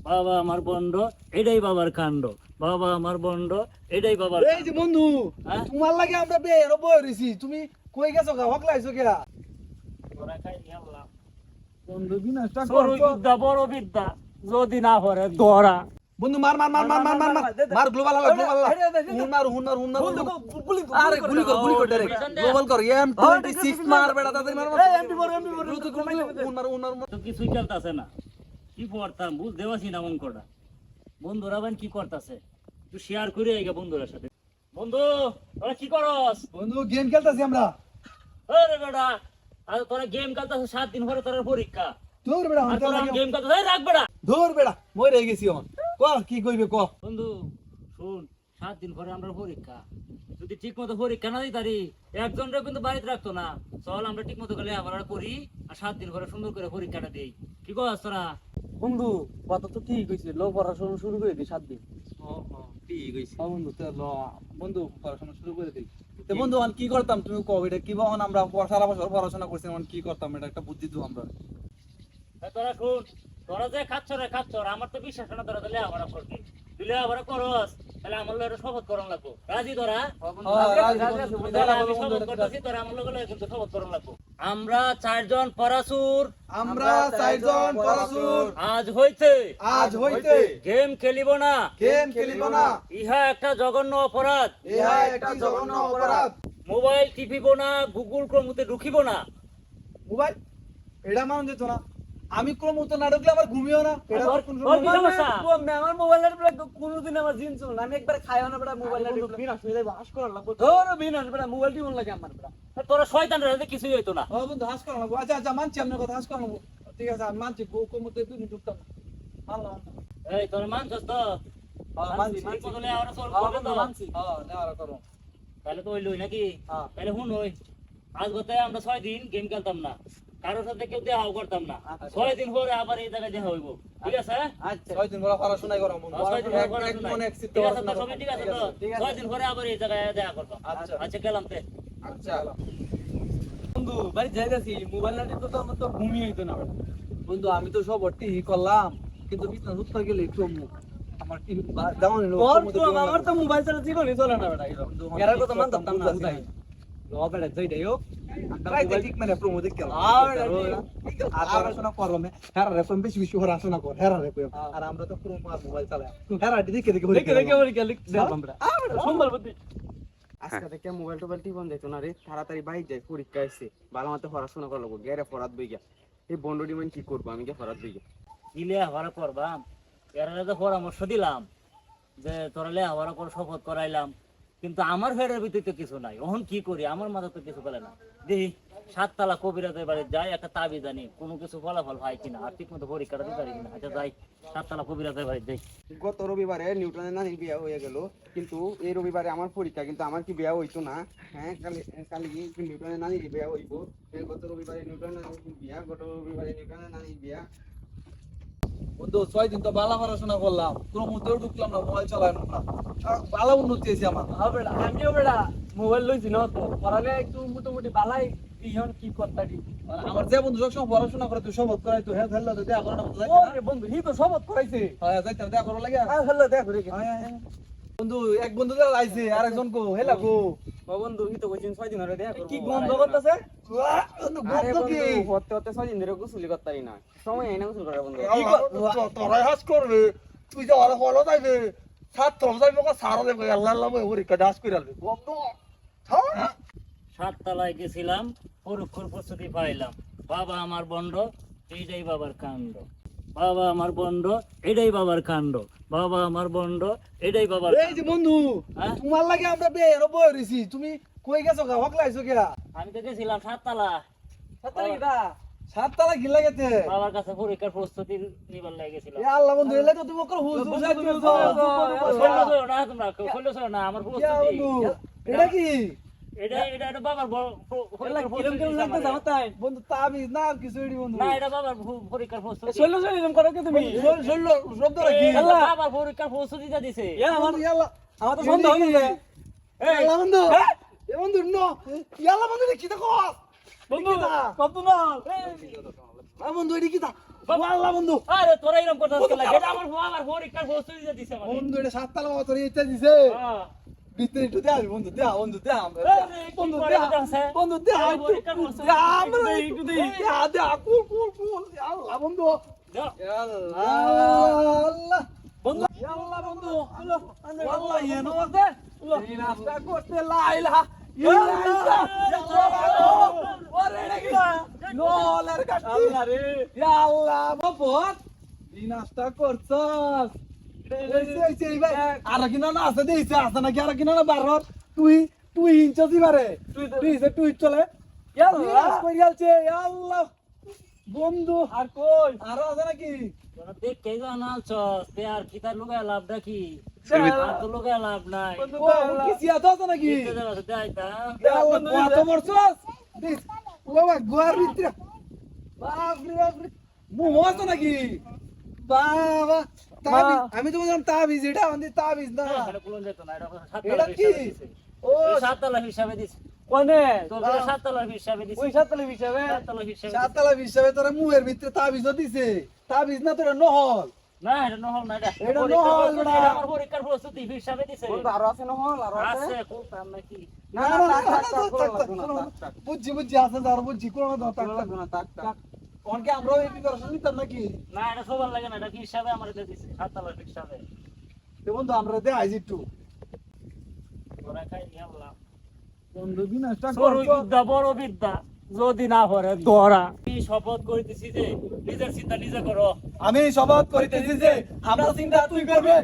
বাবা আমার বন্ড এটাই বাবার কাণ্ড বাবা আমার বন্ড এটাই বাবার এই যে বন্ধু হ্যাঁ? তোমার লাগে আমরা বের বই রইছি তুমি কই গেছো গা হকলাইছো কে তোরা খাই নিয়ে বন্ধু বিনাশটা বিদ্যা বড় বিদ্যা যদি না হরে দরা বন্ধু মার মার মার মার মার মার মার মার গ্লোবাল আলা গ্লোবাল হুন মার হুন মার হুন মার আরে গুলি কর গুলি কর ডাইরেক্ট গ্লোবাল কর এম 26 মার বেটা তাদের মার মার এমপি বড় এমপি বড় হুন মার হুন মার তো কিছুই চলতেছে না কি করতাম বুঝতে পারছি না অঙ্কটা বন্ধুরা বান কি করতেছে? একটু শেয়ার করে আইগা বন্ধুদের সাথে। বন্ধু তোরা কি করস? বন্ধু গেম খেলতাছি আমরা। আরে বেটা আর তোরা গেম খেলতেছ সাত দিন পরে তোর পরীক্ষা। দূর বেটা আর তোরা গেম খেলতেছ রাখ বেটা। দূর বেটা মই গেছি অন ক কি কইবে ক? বন্ধু শুন সাত দিন পরে আমরা পরীক্ষা। যদি ঠিক মতো পরীক্ষা না দিই তারি একজনটা কিন্তু বাড়িতে রাখতো না। চল আমরা ঠিক মতো গেলে আবার করি আর সাত দিন পরে সুন্দর করে পরীক্ষাটা দিই। কি কস তোরা? বন্ধু কথা তো ঠিক হয়েছে ল পড়াশোনা শুরু করে দিই সাত দিন। ঠিক বন্ধু তে ল বন্ধু পড়াশোনা শুরু করে দিই তে বন্ধু কি করতাম তুমি কও এটা কি বহন আমরা সারা বছর পড়াশোনা করছি এখন কি করতাম এটা একটা বুদ্ধি দাও আমরা। তোরা শুন তোরা যে খাচ্ছ রে খাচ্ছ আমার তো বিশ্বাস না তোরা তাহলে আবার করবি। তুলে আবার করস। তাহলে আমার লোক শপথ করন লাগবো। রাজি তোরা? শপথ করতেছি তোরা আমার লোক কিন্তু শপথ করন লাগবো। আমরা চারজন পরাশুর আমরা চারজন পরাশুর আজ হইতে। আজ হইতে। গেম খেলিব না। গেম খেলিব না। ইহা একটা জঘন্য অপরাধ। ইহা একটা জঘন্য অপরাধ। মোবাইল টিপিব না গুগল ক্রমতে ঢুকিব না। মোবাইল? এটা মান দিত না? আমি ক্রম তো না ঢুকলে আমার ঘুমিও না। তোর- কোন তোর? আমার মোবাইলের বেলা কোনোদিন আমার জিন ছিল না। আমি একবার খাইও না বেটা মোবাইল হাস করার লাগবে বিনাশ বেটা মোবাইল টিপন লাগে আমার বেটা তোরা শয়তান রে কিছুই হইতো না। ও বন্ধু হাস করা লাগবো। আচ্ছা আচ্ছা মানছি আপনার কথা হাস করা লাগবো। ঠিক আছে আমি মানছি গো কম তো তুমি ঢুকতাম না। এই তোর মানছস তো? মানছি ঠিক মতো লে আবার চল হ্যাঁ, করবে তো? মানছি। হ্যাঁ করো। তাহলে তো হইলই নাকি? হ্যাঁ। তাহলে ওই আজ গতে আমরা ছয় দিন গেম খেলতাম না। কারোর সাথে কেউ দেখাও করতাম না। ছয় দিন পরে আবার এই জায়গায় দেখা হইব। ঠিক আছে? আচ্ছা। ছয় দিন পরে করা ছয় দিন পরে। মনে ঠিক আছে তো, সবাই ঠিক আছে তো? আছে, ঠিক আছে। ছয় দিন পরে আবার এই জায়গায় দেখা করতাম আচ্ছা। আচ্ছা গেলাম তে। আচ্ছা। বন্ধু বাড়ি যাইতাছি মোবাইল না তো আমার তো ঘুমিয়ে হইতো না। বন্ধু আমি তো সব টি করলাম কিন্তু বিছনা উঠতে গেলে একটু মুখ আমার কি আমার তো মোবাইল ছাড়া জীবনই চলে না বেটা কথা মানতাম না বেটা যাই হোক। হ্যাঁ। দেখে মোবাইল তাড়াতাড়ি বাইক যায় পরীক্ষা এসে ভালো মতো পড়াশোনা করল গেরে ফরাত বই গিয়া এই বন্ড ডিমান্ড কি করব? আমি ফরাত বই গিয়া কি লেয়া করবাম? এর তো পরামর্শ দিলাম যে তোরা লেয়া হরা করে শপথ করাইলাম। কিন্তু আমার ফেরের ভিতরে তো কিছু নাই। ওহন কি করি? আমার মাথা তো কিছু পেলে না। দেখি, সাততলা কবিরাজের বাড়ি যাই একটা তাবি জানি। কোনো কিছু ফলাফল হয় কিনা? আর ঠিক মতো পরীক্ষাটা দিতে পারি কিনা? আচ্ছা যাই। সাততলা কবিরাজের বাড়ি যাই। গত রবিবারে নিউটনের নানির বিয়া হয়ে গেল। কিন্তু এই রবিবারে আমার পরীক্ষা, কিন্তু আমার কি বিয়া হইতো না? হ্যাঁ কালি কালি নিউটনের নানির বিয়া হইব? গত রবিবারে নিউটনের বিয়া, গত রবিবারে নিউটনের নানির বিয়া। বন্ধু ছয় দিন তো বালা পড়াশোনা করলাম। প্রমোতেও ঢুকলাম না মোবাইল চালানো না বালা উন্নতি হয়েছে আমার। আমিও বেটা মোবাইল লইছি না তো পড়ালে একটু মোটামুটি বালাই ইহন কি করতারি আমার যে বন্ধু সবসময় পড়াশোনা করে তুই সবত করাই তো হ্যাঁ ফেলল তো দেখা না বন্ধু বন্ধু হি তো সবত করাইছে। হ্যাঁ যাইতাম দেখা করো লাগে। হ্যাঁ হ্যালো দেখ রে বন্ধু এক বন্ধু আইছে আর একজন কো হেলা কো। বন্ধু হি তো কইছেন ছয় দিন ধরে দেখা কি গন্ধ করতেছে? বন্ধু আরে কি? হতে হতে ছয় দিন ধরে গোসলি করতারি না। সময় আইনা গোসল করে বন্ধু। তোরাই হাস করবে। তুই যে আর হলো যাইবে ছাত্র যাইবে কো সারা দেবে আল্লাহ ডাস বন্ধু সাততলায় গেছিলাম পরীক্ষার প্রস্তুতি পাইলাম। বাবা আমার বন্ড এইটাই বাবার কাণ্ড। বাবা আমার বন্ড এটাই বাবার কাণ্ড। বাবা আমার বন্ড এটাই বাবার এই যে বন্ধু হ্যাঁ? তোমার লাগে আমরা বের বই রইছি তুমি কই গেছো গা? হকলাইছো কে আমি তো গেছিলাম সাততলা। সাতারি কিটা সাত তালা কি লাগেতে? বাবার কাছে পরীক্ষার প্রস্তুতি নিবার লাগে গেছিলাম এ আল্লাহ বন্ধু এলে তো তুমি ওকর হুজ হুজ তুমি তো শৈল ছিল না তোমরা শৈল না আমার প্রস্তুতি। বন্ধু এটা কি? এটা এটা এটা বাবার বড়- প- এলা পরীক্ষার কিরম কিরম প্রস্তুতি লাগতেছে আমার তাই? বন্ধু তাবিজ না কিছু এডি বন্ধু না। এটা বাবার পরীক্ষার প্রস্তুতি শৈল শৈল করো কি তুমি? শৈল- শৈল শব্দ রাখি। বাবার পরীক্ষার প্রস্তুতিটা দিছে। আমার আমার তো সন্দেহ হইছে ইয়াল্লা বন্ধু। এ বন্ধু নো। ইয়াল্লা বন্ধু কি দেখো বন্ধু কত? না আ বন্ধু এডি কি দা আল্লাহ বন্ধু। আরে তোরা এরকম কথা লাগে এটা আমার আমার পরীক্ষার দিয়ে দিছে মানে বন্ধু এটা সাততলা বাবা তোর ইচ্ছা দিছে। হ্যাঁ। ভিতরে একটু দেখ বন্ধু দেখ বন্ধু দেখ আমরা বন্ধু দেখাছে? বন্ধু দেখ আমরা একটু। দেখ দেখ কুল কুল কুল আল্লাহ বন্ধু আল্লাহ বন্ধু আল্লাহ বন্ধু আল্লাহ ইয়েনো আছে এই নাস্তা করতে লাইলা আল্লাহ রে আল্লাহ বাপত এই নাস্তা করছস আর কিনা না আছে দিছে আছে নাকি আর কিনা না বারর? তুই তুই ইঞ্চি বারে তুই তুই তুই চলে। ইয়াল্লাহ। কই গেলছে আল্লাহ। বন্ধু। আর কই? আরও আছে নাকি? দেখ কে জানা আলছস তে আর কি লোকে লাভ নাকি? নাই। কি সিয়াতো আছে নাকি? কত বাবা গোয়ার ভিতরে। মুহ আছে নাকি? বাবা। তাবিজ আমি তো বললাম তাবিজ এটা আমাদের তাবিজ না এটা কুলন যেত না এটা এটা সাততলা কি হিসাবে দিছে ও সাততলা হিসাবে দিছে কোনে সাততলা হিসাবে দিছে ওই হিসাবে সাততলা হিসাবে দিছে। সাততলা হিসাবে তোরা মুহের ভিতরে তাবিজ দিছে তাবিজ না তোরা নহল না এটা নহল না এটা এটা নহল না। আমার পরীক্ষার প্রস্তুতি হিসাবে দিছে আরও আছে না হল আরও আছে আছে কোনটা নাকি না না। বুঝছি বুঝছি আছে আর বুঝছি কোন থাক, থাক। অনকে আমরাও এই প্রিপারেশন নিতাম নাকি? না এটা সবার লাগে না এটা কি হিসাবে আমার এটা দিছে? সাততলা হিসাবে। তো বন্ধু আমরা দে আইজি একটু। তোরা খাই নিয়ে আল্লাহ। বন্ধু করছ? বিদ্যা বড় বিদ্যা যদি না ধরা। আমি শপথ করিতেছি যে নিজের চিন্তা নিজে করো। আমি শপথ করিতেছি যে আমরা চিন্তা তুই করবে।